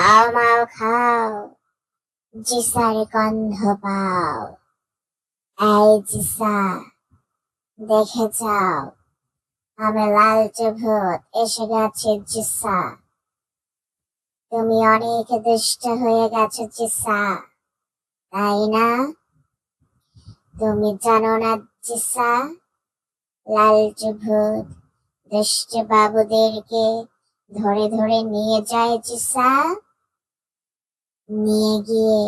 খাও, মাও খাও। জিসার গন্ধ পাও। এই জিসা, দেখে যাও। আমি লালচে ভূত এসে গেছে জিসা। তুমি অনেক দুষ্ট হয়ে গেছো জিসা, তাই না? তুমি জানো না জিসা? লালচে ভূত দুষ্ট বাবুদেরকে ধরে ধরে নিয়ে যায় জিসা? নিয়ে গিয়ে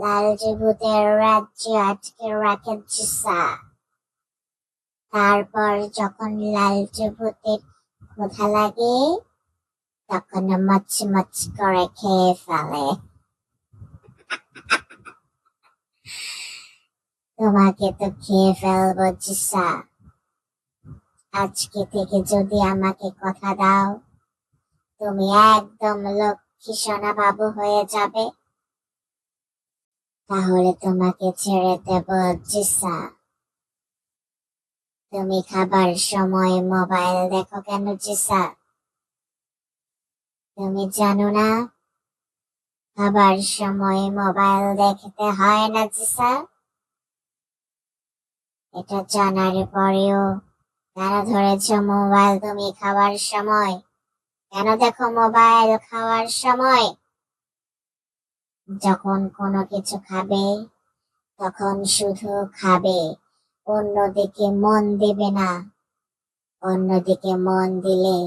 লালচে ভূতের রাজ্যে আটকে রাখে তারপর যখন লালচে ভূতের ক্ষুধা লাগে, তখন মচ মচ করে খেয়ে ফেলে। তোমাকে তো খেয়ে ফেলব জিসা আজকে থেকে যদি আমাকে কথা দাও, তুমি একদম লক্ষ্মী সোনা বাবু হয়ে যাবে? তাহলে তোমাকে ছেড়ে দেব জিসা তুমি খাবার সময় মোবাইল দেখো কেন জিসা তুমি জানো না? খাবার সময় মোবাইল দেখতে হয় না জিসা এটা জানার পরেও তারা ধরেছ মোবাইল তুমি খাবার সময় কেন দেখো মোবাইল খাওয়ার সময়? যখন কোনো কিছু খাবে, তখন শুধু খাবে। অন্যদিকে মন দিবে না। অন্যদিকে মন দিলে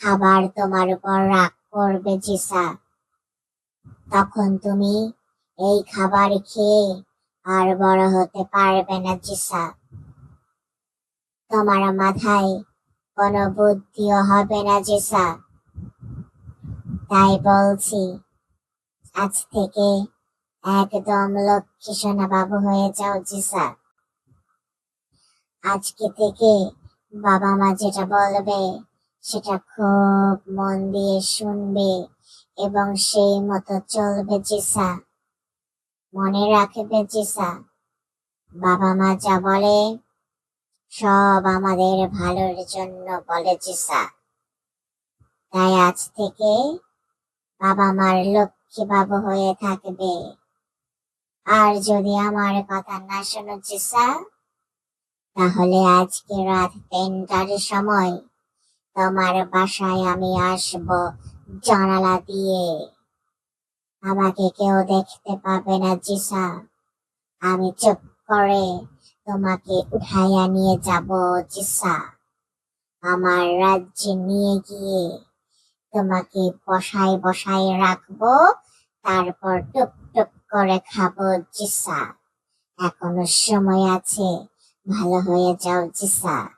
খাবার তোমার উপর রাগ করবে জিসা। তখন তুমি এই খাবার খেয়ে আর বড় হতে পারবে না জিসা। তোমার মাথায় কোনো বুদ্ধিও হবে না জিসা তাই বলছি, আজ থেকে একদম লক্ষ্মী সোনা বাবু হয়ে যাও, জিসা। আজকে থেকে বাবা মা যেটা বলবে, সেটা খুব মন দিয়ে শুনবে এবং সেই মতো চলবে, জিসা। মনে রাখবে, জিসা। বাবা মা যা বলে সব আমাদের ভালোর জন্য বলে জিসা তাই আজ থেকে বাবা মার লক্ষ্মী বাবু হয়ে থাকবে। আর যদি আমার কথা না শোনো জিসা তাহলে আজকে রাত তিনটার সময় তোমার বাসায় আমি আসব জানালা দিয়ে। আমাকে কেউ দেখতে পাবে না জিসা আমি চুপ করে তোমাকে উঠাইয়া নিয়ে যাব, জিসা। আমার রাজ্যে নিয়ে গিয়ে তোমাকে বসায় বসায় রাখব, তারপর টুক টুক করে খাব, জিসা। এখনও সময় আছে। ভালো হয়ে যাও, জিসা।